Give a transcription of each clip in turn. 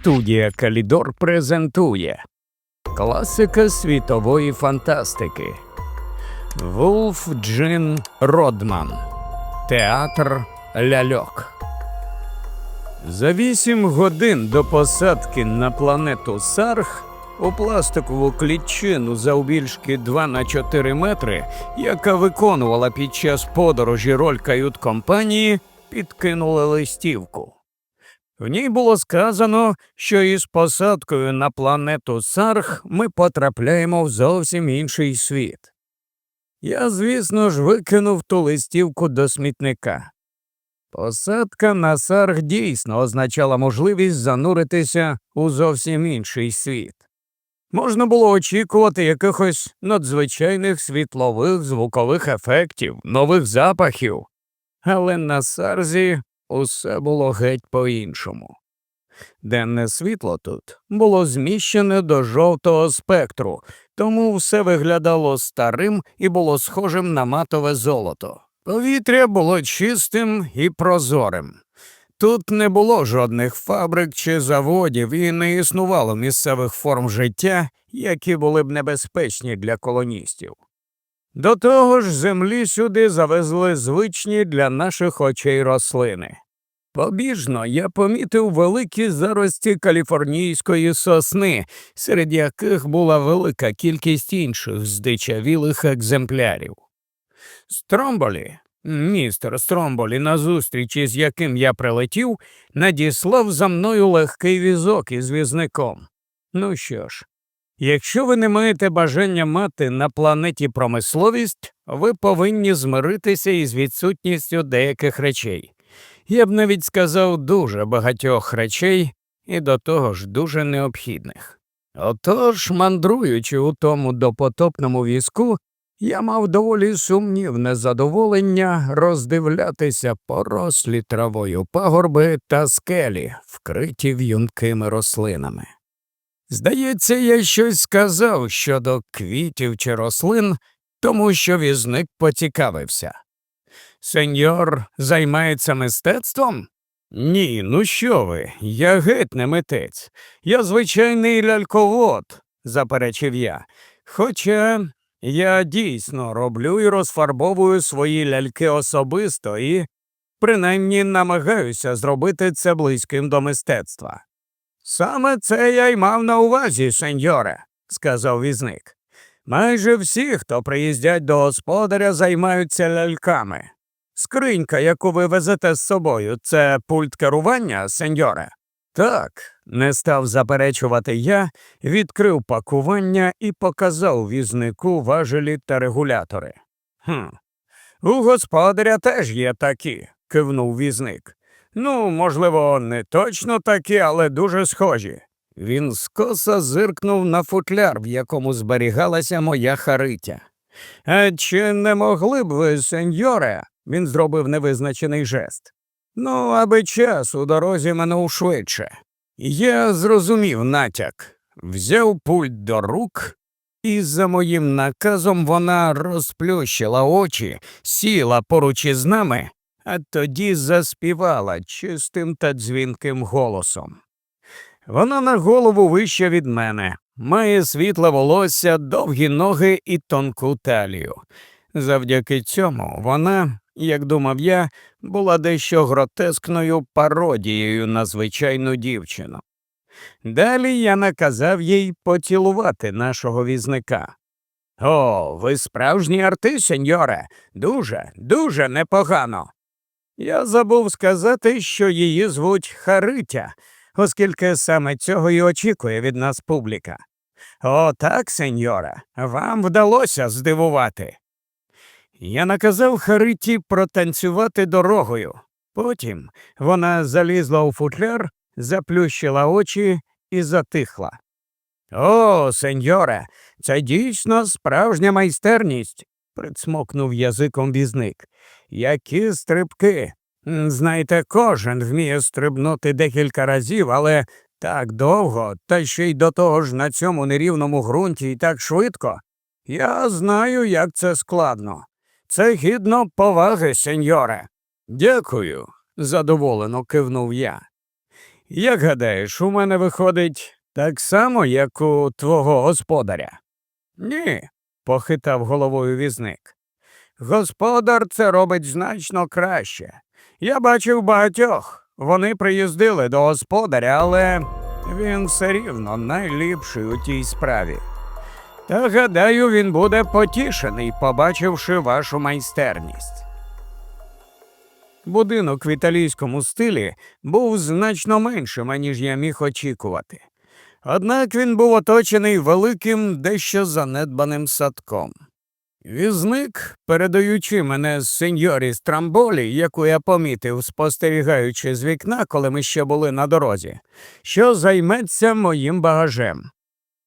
Студія Калідор презентує Класика світової фантастики Вулф Джин Родман Театр ляльок. За вісім годин до посадки на планету Сарх у пластикову клітчину завбільшки 2 на 4 метри, яка виконувала під час подорожі роль кают-компанії, підкинули листівку. В ній було сказано, що із посадкою на планету Сарх ми потрапляємо в зовсім інший світ. Я, звісно ж, викинув ту листівку до смітника. Посадка на Сарх дійсно означала можливість зануритися у зовсім інший світ. Можна було очікувати якихось надзвичайних світлових звукових ефектів, нових запахів, але на Сарзі усе було геть по-іншому. Денне світло тут було зміщене до жовтого спектру, тому все виглядало старим і було схожим на матове золото. Повітря було чистим і прозорим. Тут не було жодних фабрик чи заводів і не існувало місцевих форм життя, які були б небезпечні для колоністів. До того ж, землі сюди завезли звичні для наших очей рослини. Побіжно я помітив великі зарості каліфорнійської сосни, серед яких була велика кількість інших здичавілих екземплярів. Стромболі, містер Стромболі, на зустрічі з яким я прилетів, надіслав за мною легкий візок із візником. Ну що ж, якщо ви не маєте бажання мати на планеті промисловість, ви повинні змиритися із відсутністю деяких речей. Я б навіть сказав дуже багатьох речей і до того ж дуже необхідних. Отож, мандруючи у тому допотопному візку, я мав доволі сумнівне задоволення роздивлятися порослі травою пагорби та скелі, вкриті в'юнкими рослинами. Здається, я щось сказав щодо квітів чи рослин, тому що візник поцікавився. Сеньор займається мистецтвом? Ні, ну що ви, я геть не митець. Я звичайний ляльковод, заперечив я. Хоча я дійсно роблю і розфарбовую свої ляльки особисто і принаймні намагаюся зробити це близьким до мистецтва. Саме це я й мав на увазі, сеньоре, сказав візник. Майже всі, хто приїздять до господаря, займаються ляльками. Скринька, яку ви везете з собою, це пульт керування, сеньоре? Так, не став заперечувати я, відкрив пакування і показав візнику важелі та регулятори. «Хм, У господаря теж є такі, кивнув візник. Ну, можливо, не точно такі, але дуже схожі. Він скоса зиркнув на футляр, в якому зберігалася моя харитя. А чи не могли б ви, сеньоре, він зробив невизначений жест. Ну, аби час у дорозі минув швидше. Я зрозумів натяк, взяв пульт до рук, і за моїм наказом вона розплющила очі, сіла поруч із нами, а тоді заспівала чистим та дзвінким голосом. Вона на голову вища від мене, має світле волосся, довгі ноги і тонку талію. Завдяки цьому вона як думав я, була дещо гротескною пародією на звичайну дівчину. Далі я наказав їй поцілувати нашого візника. О, ви справжній артист, сеньоре, дуже, дуже непогано. Я забув сказати, що її звуть Харитя, оскільки саме цього й очікує від нас публіка. О, так, сеньоре, вам вдалося здивувати. Я наказав Хариті протанцювати дорогою. Потім вона залізла у футляр, заплющила очі і затихла. О, сеньоре, це дійсно справжня майстерність, прицмокнув язиком візник. Які стрибки. Знаєте, кожен вміє стрибнути декілька разів, але так довго, та ще й до того ж на цьому нерівному ґрунті і так швидко. Я знаю, як це складно. Це гідно поваги, сеньоре. Дякую, задоволено кивнув я. Як гадаєш, у мене виходить так само, як у твого господаря? Ні, похитав головою візник. Господар це робить значно краще. Я бачив багатьох. Вони приїздили до господаря, але він все рівно найліпший у тій справі. Та гадаю, він буде потішений, побачивши вашу майстерність. Будинок в італійському стилі був значно меншим, ніж я міг очікувати. Однак він був оточений великим, дещо занедбаним садком. Візник, передаючи мене сеньорі Страмболі, яку я помітив, спостерігаючи з вікна, коли ми ще були на дорозі, що займеться моїм багажем.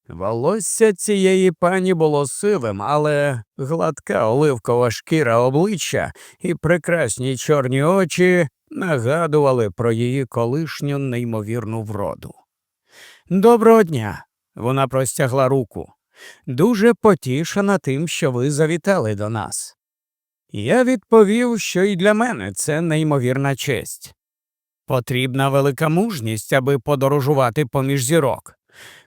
Волосся цієї пані було сивим, але гладка оливкова шкіра обличчя і прекрасні чорні очі нагадували про її колишню неймовірну вроду. Доброго дня. Вона простягла руку. Дуже потішена тим, що ви завітали до нас. Я відповів, що і для мене це неймовірна честь. Потрібна велика мужність, аби подорожувати поміж зірок.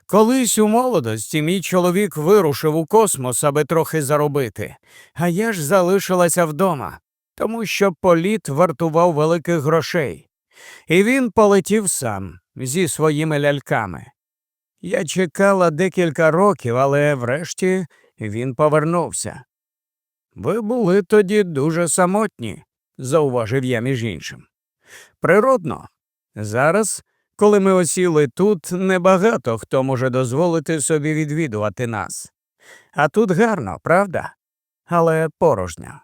Колись у молодості мій чоловік вирушив у космос, аби трохи заробити, а я ж залишилася вдома, тому що політ вартував великих грошей. І він полетів сам зі своїми ляльками. Я чекала декілька років, але врешті він повернувся. Ви були тоді дуже самотні, зауважив я між іншим. Природно, зараз, коли ми осіли тут, небагато хто може дозволити собі відвідувати нас. А тут гарно, правда? Але порожньо.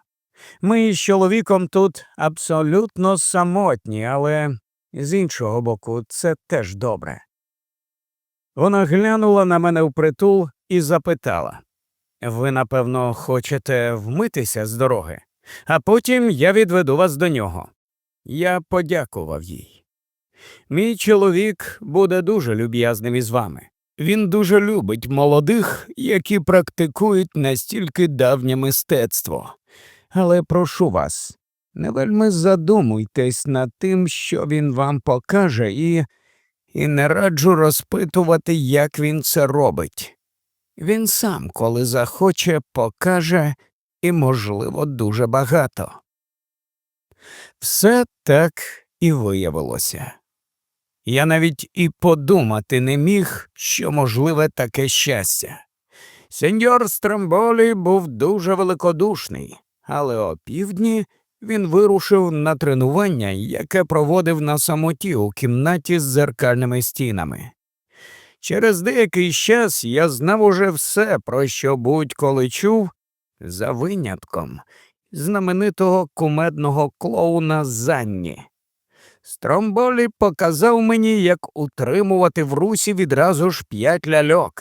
Ми з чоловіком тут абсолютно самотні, але з іншого боку, це теж добре. Вона глянула на мене впритул і запитала Ви, напевно, хочете вмитися з дороги, а потім я відведу вас до нього. Я подякував їй. Мій чоловік буде дуже люб'язним із вами. Він дуже любить молодих, які практикують настільки давнє мистецтво. Але прошу вас, не вельми задумуйтесь над тим, що він вам покаже, і і не раджу розпитувати, як він це робить. Він сам, коли захоче, покаже і, можливо, дуже багато. Все так і виявилося. Я навіть і подумати не міг, що можливе таке щастя. Сеньор Страмболі був дуже великодушний, але опівдні він вирушив на тренування, яке проводив на самоті у кімнаті з зеркальними стінами. Через деякий час я знав уже все, про що будь-коли чув, за винятком знаменитого кумедного клоуна Занні. Стромболі показав мені, як утримувати в русі відразу ж п'ять ляльок,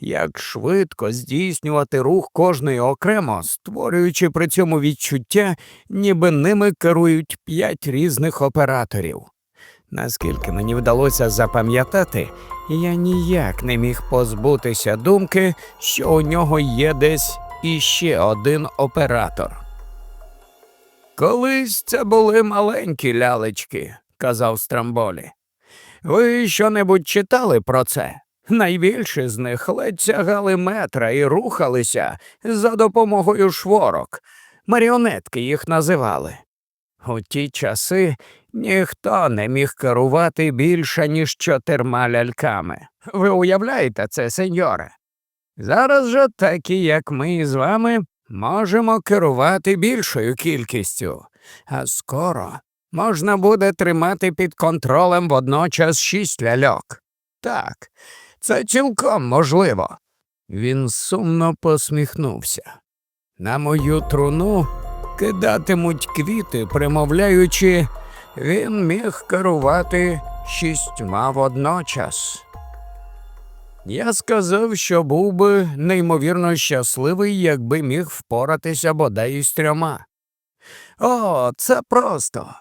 як швидко здійснювати рух кожної окремо, створюючи при цьому відчуття, ніби ними керують п'ять різних операторів. Наскільки мені вдалося запам'ятати, я ніяк не міг позбутися думки, що у нього є десь іще один оператор. Колись це були маленькі лялечки, казав Страмболі. Ви що-небудь читали про це? Найбільші з них ледь сягали метра і рухалися за допомогою шворок. Маріонетки їх називали. У ті часи ніхто не міг керувати більше, ніж чотирма ляльками. Ви уявляєте це, сеньоре? Зараз же такі, як ми з вами, можемо керувати більшою кількістю, а скоро можна буде тримати під контролем водночас шість ляльок. Так, це цілком можливо. Він сумно посміхнувся. На мою труну кидатимуть квіти, примовляючи, він міг керувати шістьма водночас. Я сказав, що був би неймовірно щасливий, якби міг впоратися бодай із трьома. О, це просто.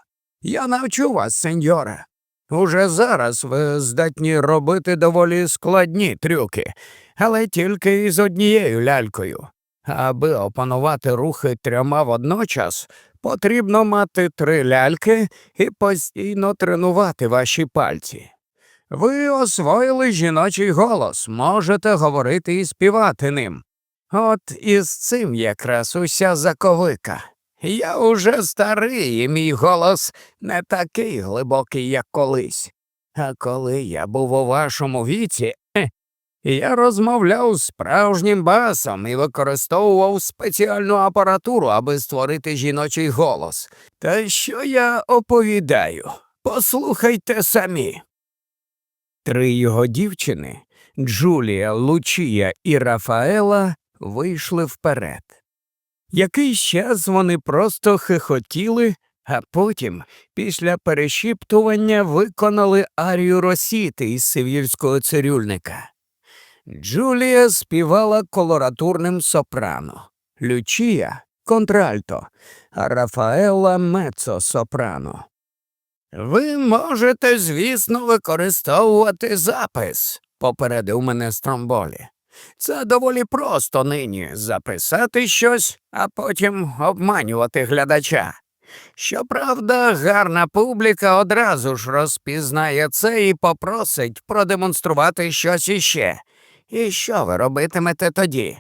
Я навчу вас, сеньоре. Уже зараз ви здатні робити доволі складні трюки, але тільки із однією лялькою. Аби опанувати рухи трьома водночас, потрібно мати три ляльки і постійно тренувати ваші пальці. Ви освоїли жіночий голос, можете говорити і співати ним. От із цим якраз уся заковика. Я уже старий, і мій голос не такий глибокий, як колись. А коли я був у вашому віці, я розмовляв справжнім басом і використовував спеціальну апаратуру, аби створити жіночий голос. Та що я оповідаю? Послухайте самі. Три його дівчини Джулія, Лучія і Рафаела вийшли вперед. Якийсь час вони просто хихотіли, а потім, після перешіптування, виконали арію Росіти із сивільського цирюльника. Джулія співала колоратурним сопрано, Лючія контральто, а Рафаела мецо сопрано. Ви можете, звісно, використовувати запис, попередив мене Стромболі. Це доволі просто нині записати щось, а потім обманювати глядача. Щоправда, гарна публіка одразу ж розпізнає це і попросить продемонструвати щось іще. І що ви робитимете тоді?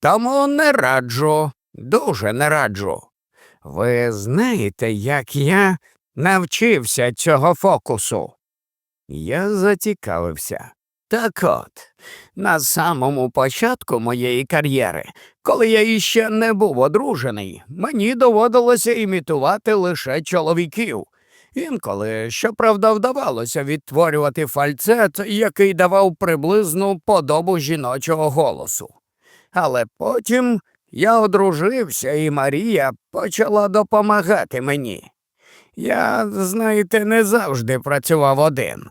Тому не раджу, дуже не раджу. Ви знаєте, як я навчився цього фокусу? Я зацікавився. Так от, на самому початку моєї кар'єри, коли я іще не був одружений, мені доводилося імітувати лише чоловіків. Інколи, щоправда, вдавалося відтворювати фальцет, який давав приблизну подобу жіночого голосу. Але потім я одружився, і Марія почала допомагати мені. Я, знаєте, не завжди працював один.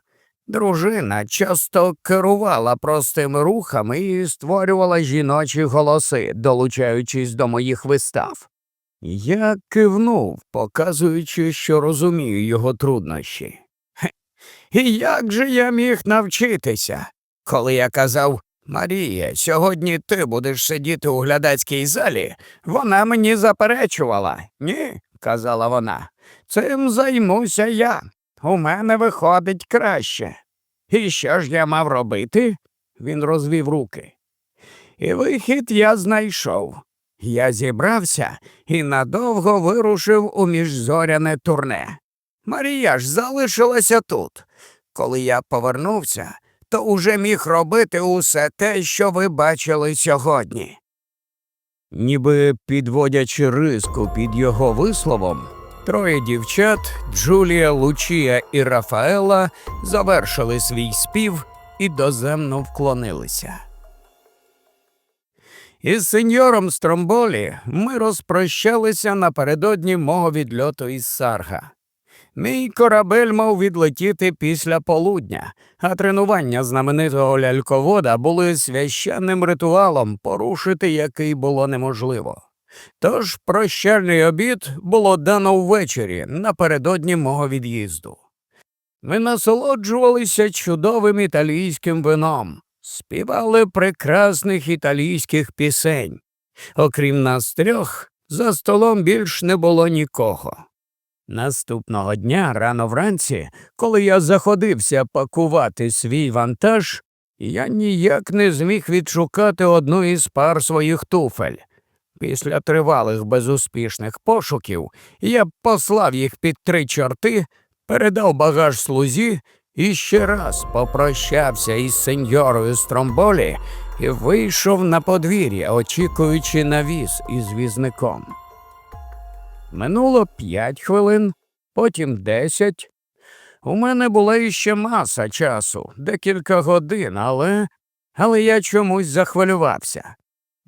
Дружина часто керувала простими рухами і створювала жіночі голоси, долучаючись до моїх вистав. Я кивнув, показуючи, що розумію його труднощі. Хе, І як же я міг навчитися, коли я казав Марія, сьогодні ти будеш сидіти у глядацькій залі, вона мені заперечувала. Ні, казала вона, цим займуся я. У мене виходить краще. І що ж я мав робити? Він розвів руки. І вихід я знайшов. Я зібрався і надовго вирушив у міжзоряне турне. Марія ж залишилася тут. Коли я повернувся, то уже міг робити усе те, що ви бачили сьогодні. Ніби підводячи риску під його висловом, троє дівчат Джулія, Лучія і Рафаела завершили свій спів і доземно вклонилися. Із сеньором Стромболі ми розпрощалися напередодні мого відльоту із Сарга. Мій корабель мав відлетіти після полудня, а тренування знаменитого ляльковода були священним ритуалом, порушити який було неможливо. Тож прощальний обід було дано ввечері напередодні мого від'їзду. Ми насолоджувалися чудовим італійським вином, співали прекрасних італійських пісень. Окрім нас трьох, за столом більш не було нікого. Наступного дня, рано вранці, коли я заходився пакувати свій вантаж, я ніяк не зміг відшукати одну із пар своїх туфель. Після тривалих безуспішних пошуків я послав їх під три чорти, передав багаж слузі і ще раз попрощався із сеньорою Стромболі і вийшов на подвір'я, очікуючи на віз із візником. Минуло п'ять хвилин, потім десять. У мене була іще маса часу, декілька годин, але. але я чомусь захвилювався.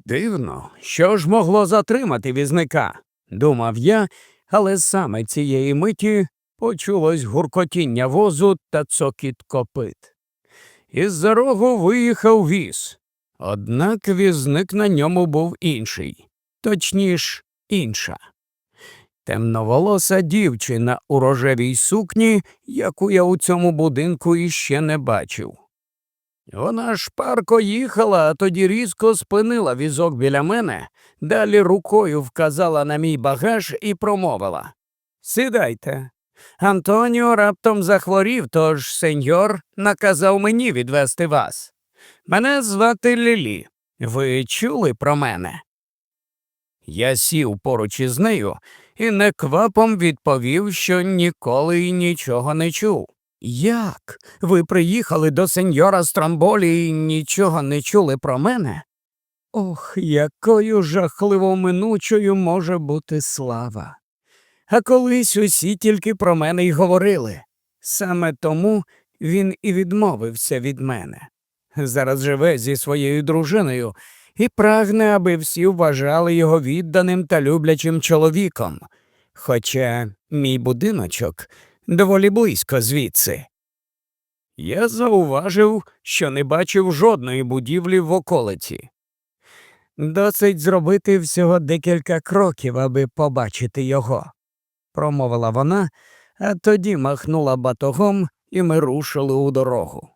Дивно, що ж могло затримати візника, думав я, але саме цієї миті почулось гуркотіння возу та цокіт копит. Із за рогу виїхав віз, однак візник на ньому був інший, точніш, інша. Темноволоса дівчина у рожевій сукні, яку я у цьому будинку іще не бачив. Вона шпарко їхала, а тоді різко спинила візок біля мене, далі рукою вказала на мій багаж і промовила Сідайте, Антоніо раптом захворів, тож сеньор наказав мені відвести вас. Мене звати Лілі. Ви чули про мене? Я сів поруч із нею і неквапом відповів, що ніколи й нічого не чув. Як? Ви приїхали до сеньора Страмболі і нічого не чули про мене? Ох, якою жахливо минучою може бути слава. А колись усі тільки про мене й говорили. Саме тому він і відмовився від мене. Зараз живе зі своєю дружиною і прагне, аби всі вважали його відданим та люблячим чоловіком. Хоча мій будиночок доволі близько звідси. Я зауважив, що не бачив жодної будівлі в околиці. Досить зробити всього декілька кроків, аби побачити його, промовила вона, а тоді махнула батогом, і ми рушили у дорогу.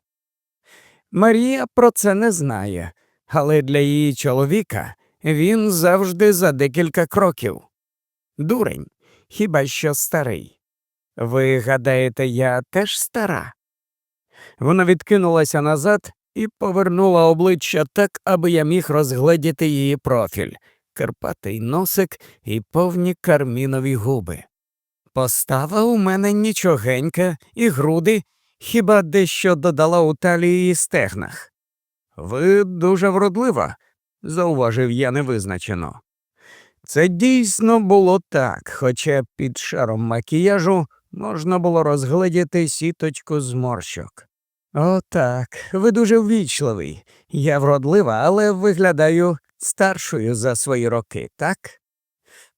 Марія про це не знає, але для її чоловіка він завжди за декілька кроків. Дурень, хіба що старий. Ви гадаєте, я теж стара? Вона відкинулася назад і повернула обличчя так, аби я міг розгледіти її профіль, карпатий носик і повні кармінові губи. Постава у мене нічогенька, і груди, хіба дещо додала у талії і стегнах. Ви дуже вродлива, зауважив я невизначено. Це дійсно було так, хоча під шаром макіяжу можна було розгледіти сіточку зморщок. О, так, ви дуже ввічливий. Я вродлива, але виглядаю старшою за свої роки, так?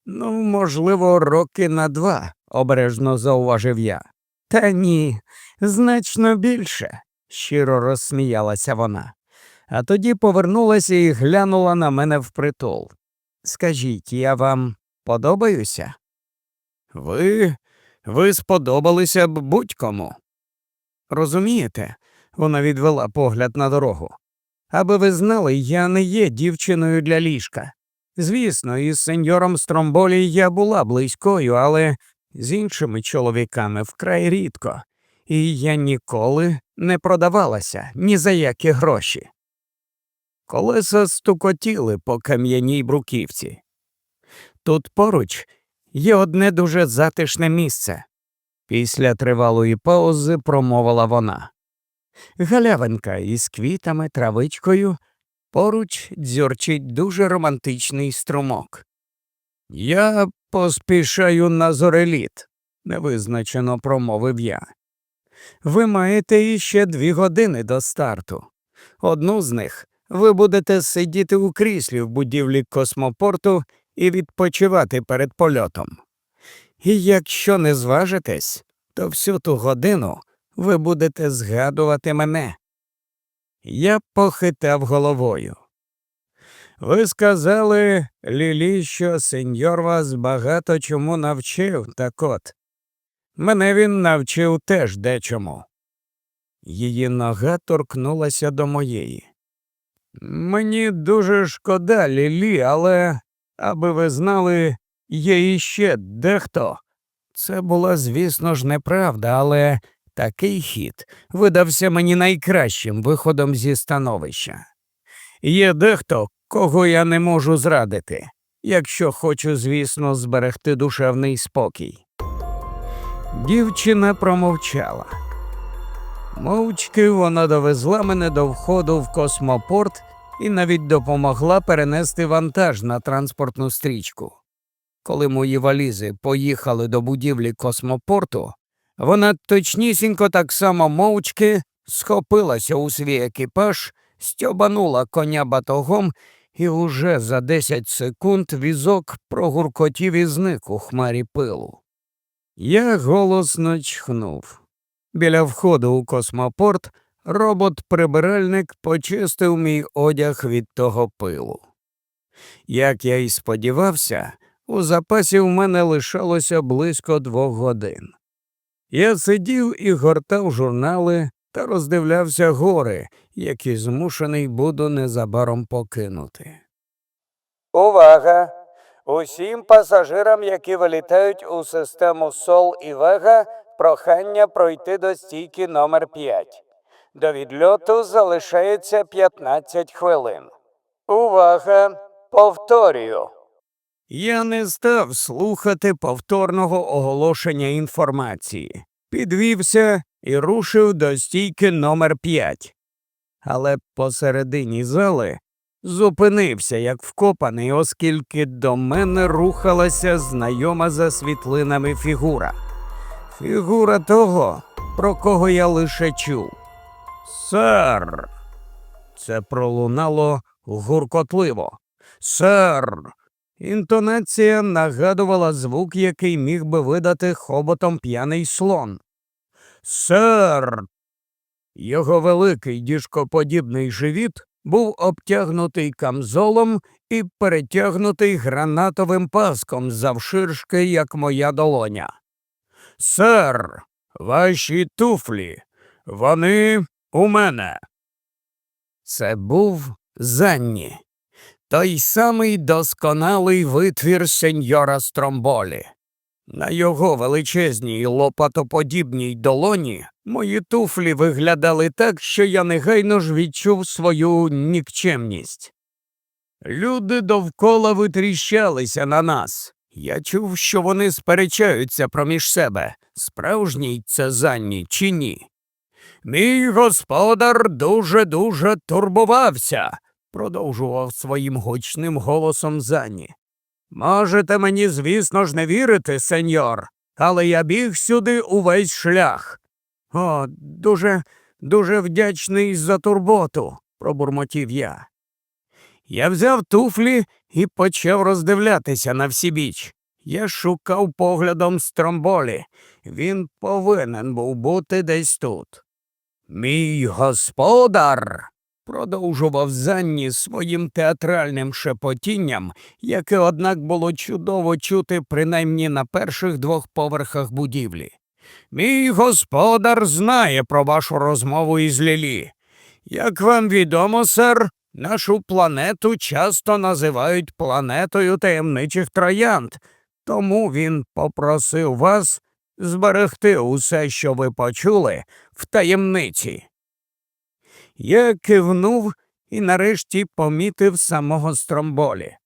Ну, можливо, роки на два, обережно зауважив я. Та ні, значно більше, щиро розсміялася вона, а тоді повернулася і глянула на мене впритул. Скажіть, я вам подобаюся? Ви. Ви сподобалися б будь-кому. Розумієте, вона відвела погляд на дорогу. Аби ви знали, я не є дівчиною для ліжка. Звісно, із сеньором Стромболі я була близькою, але з іншими чоловіками вкрай рідко, і я ніколи не продавалася ні за які гроші. Колеса стукотіли по кам'яній бруківці. Тут поруч є одне дуже затишне місце. Після тривалої паузи промовила вона. Галявинка із квітами, травичкою, поруч дзюрчить дуже романтичний струмок. Я поспішаю на зореліт, невизначено промовив я. Ви маєте іще дві години до старту. Одну з них ви будете сидіти у кріслі в будівлі космопорту і відпочивати перед польотом. І якщо не зважитесь, то всю ту годину ви будете згадувати мене. Я похитав головою. Ви сказали, Лілі, що сеньор вас багато чому навчив, так от. Мене він навчив теж дечому. Її нога торкнулася до моєї. Мені дуже шкода, Лілі, але, аби ви знали, є іще дехто. Це була, звісно ж, неправда, але такий хід видався мені найкращим виходом зі становища. Є дехто, кого я не можу зрадити, якщо хочу, звісно, зберегти душевний спокій. Дівчина промовчала. Мовчки вона довезла мене до входу в космопорт і навіть допомогла перенести вантаж на транспортну стрічку. Коли мої валізи поїхали до будівлі космопорту, вона точнісінько так само мовчки схопилася у свій екіпаж, стьобанула коня батогом, і уже за 10 секунд візок прогуркотів і зник у хмарі пилу. Я голосно чхнув. Біля входу у космопорт робот-прибиральник почистив мій одяг від того пилу. Як я й сподівався, у запасі в мене лишалося близько двох годин. Я сидів і гортав журнали та роздивлявся гори, які змушений буду незабаром покинути. Увага! Усім пасажирам, які вилітають у систему Сол і Вега, прохання пройти до стійки номер 5. До відльоту залишається 15 хвилин. Увага! Повторюю. Я не став слухати повторного оголошення інформації. Підвівся і рушив до стійки номер 5. Але посередині зали зупинився як вкопаний, оскільки до мене рухалася знайома за світлинами фігура. Фігура того, про кого я лише чув. Сер. Це пролунало гуркотливо. Сер. Інтонація нагадувала звук, який міг би видати хоботом п'яний слон. Сер. Його великий діжкоподібний живіт був обтягнутий камзолом і перетягнутий гранатовим паском завширшки, як моя долоня. Сер, ваші туфлі, вони у мене. Це був Занні, той самий досконалий витвір сеньора Стромболі. На його величезній лопатоподібній долоні мої туфлі виглядали так, що я негайно ж відчув свою нікчемність. Люди довкола витріщалися на нас. Я чув, що вони сперечаються проміж себе, справжній це Занні чи ні. Мій господар дуже дуже турбувався, продовжував своїм гучним голосом Занні. Можете мені, звісно ж, не вірити, сеньор, але я біг сюди увесь шлях. О, дуже, дуже вдячний за турботу, пробурмотів я. Я взяв туфлі і почав роздивлятися на всі біч. Я шукав поглядом стромболі. Він повинен був бути десь тут. Мій господар. продовжував Занні своїм театральним шепотінням, яке, однак, було чудово чути принаймні на перших двох поверхах будівлі. Мій господар знає про вашу розмову із Лілі. Як вам відомо, сер, нашу планету часто називають планетою таємничих троянд, тому він попросив вас зберегти усе, що ви почули, в таємниці. Я кивнув і нарешті помітив самого Стромболі.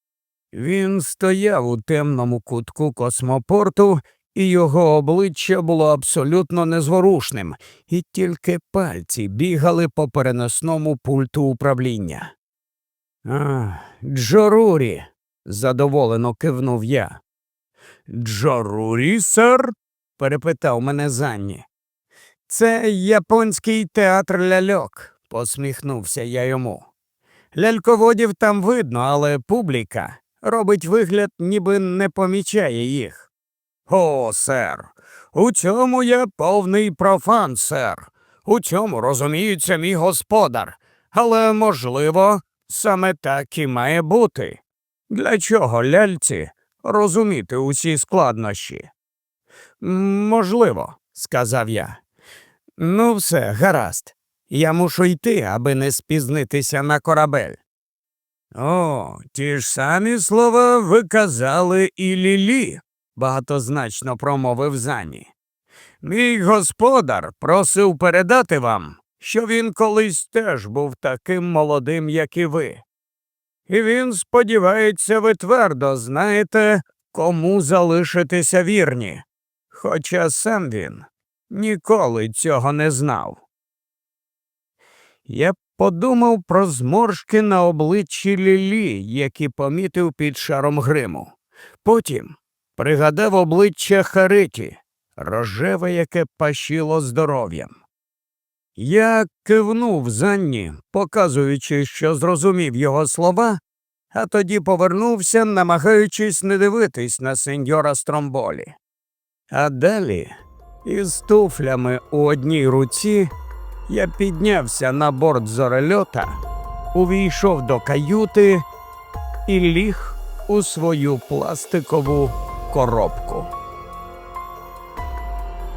Він стояв у темному кутку космопорту, і його обличчя було абсолютно незворушним, і тільки пальці бігали по переносному пульту управління. А, Джорурі, задоволено кивнув я. Джорурі, сер? Перепитав мене Занні. Це японський театр ляльок, посміхнувся я йому. Ляльководів там видно, але публіка робить вигляд, ніби не помічає їх. О, сер, у цьому я повний профан, сер. У цьому розуміється мій господар, але, можливо, саме так і має бути. Для чого ляльці розуміти усі складнощі? Можливо, сказав я. Ну, все, гаразд. Я мушу йти, аби не спізнитися на корабель. О, ті ж самі слова ви казали і Лілі, багатозначно промовив Зані. Мій господар просив передати вам, що він колись теж був таким молодим, як і ви. І він сподівається, ви твердо знаєте, кому залишитися вірні. Хоча сам він ніколи цього не знав. Я подумав про зморшки на обличчі Лілі, які помітив під шаром гриму. Потім пригадав обличчя Хариті, рожеве, яке пащило здоров'ям. Я кивнув Занні, показуючи, що зрозумів його слова, а тоді повернувся, намагаючись не дивитись на сеньора Стромболі. А далі, із туфлями у одній руці, я піднявся на борт зорельота, увійшов до каюти і ліг у свою пластикову коробку.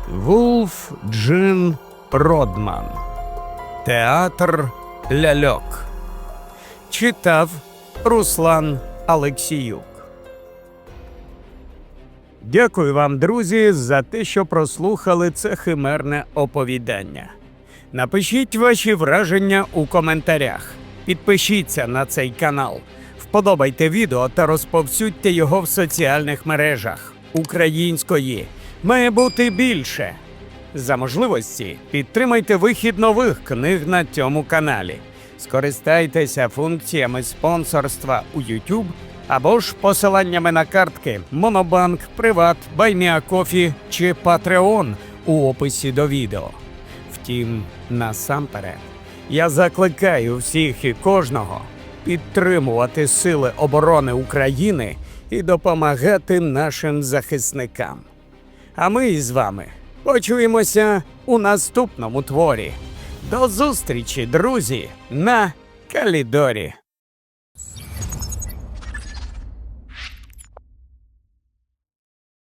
Вулф Джин Родман. Театр ляльок. Читав Руслан Алексіюк. Дякую вам, друзі, за те, що прослухали це химерне оповідання. Напишіть ваші враження у коментарях. Підпишіться на цей канал, вподобайте відео та розповсюдьте його в соціальних мережах. Української має бути більше. За можливості підтримайте вихід нових книг на цьому каналі. Скористайтеся функціями спонсорства у YouTube або ж посиланнями на картки Монобанк, Приват, Байміакофі чи Patreon у описі до відео. Втім, насамперед, я закликаю всіх і кожного підтримувати Сили оборони України і допомагати нашим захисникам. А ми із вами почуємося у наступному творі. До зустрічі, друзі, на Калідорі.